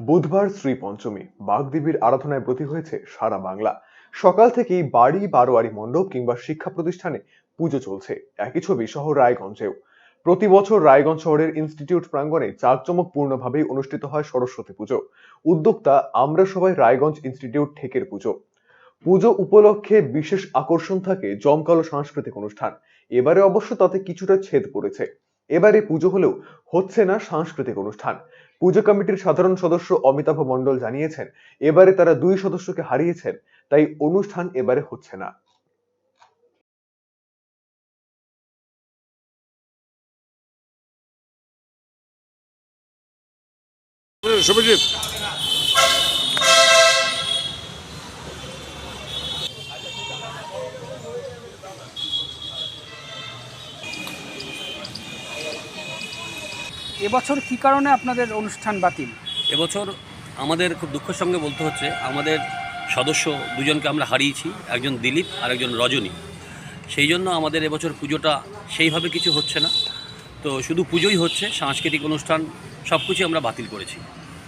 বুধবার শ্রী পঞ্চমী, বাগদেবীর আরাধনায় ব্রতী হয়েছে সারা বাংলা। সকাল থেকেই বাড়ি, বারোয়ারি মণ্ডপ কিংবা শিক্ষা প্রতিষ্ঠানে পুজো চলছে। একই ছবি শহর রায়গঞ্জেও। প্রতি বছর রায়গঞ্জ শহরের ইনস্টিটিউট প্রাঙ্গণে জাঁকজমকপূর্ণভাবেই অনুষ্ঠিত হয় সরস্বতী পুজো। উদ্যোক্তা, আমরা সবাই রায়গঞ্জ ইনস্টিটিউট ঠেকের পুজো। পুজো উপলক্ষে বিশেষ আকর্ষণ থাকে জমকালো সাংস্কৃতিক অনুষ্ঠান। এবারে অবশ্য তাতে কিছুটা ছেদ পড়েছে। এবারে পুজো হলেও হচ্ছে না সাংস্কৃতিক অনুষ্ঠান। পুজো কমিটির সাধারণ সদস্য অমিতাভ মণ্ডল জানিয়েছেন, এবারে তারা দুই সদস্যকে হারিয়েছেন, তাই অনুষ্ঠান এবারে হচ্ছে না। এবছর কি কারণে আপনাদের অনুষ্ঠান বাতিল? এবছর আমাদের খুব দুঃখের সঙ্গে বলতে হচ্ছে, আমাদের সদস্য দুজনকে আমরা হারিয়েছি, একজন দিলীপ আর একজন রজনী। সেই জন্য আমাদের এবছর পুজোটা সেইভাবে কিছু হচ্ছে না। তো শুধু পুজোই হচ্ছে, সাংস্কৃতিক অনুষ্ঠান সব কিছুই আমরা বাতিল করেছি।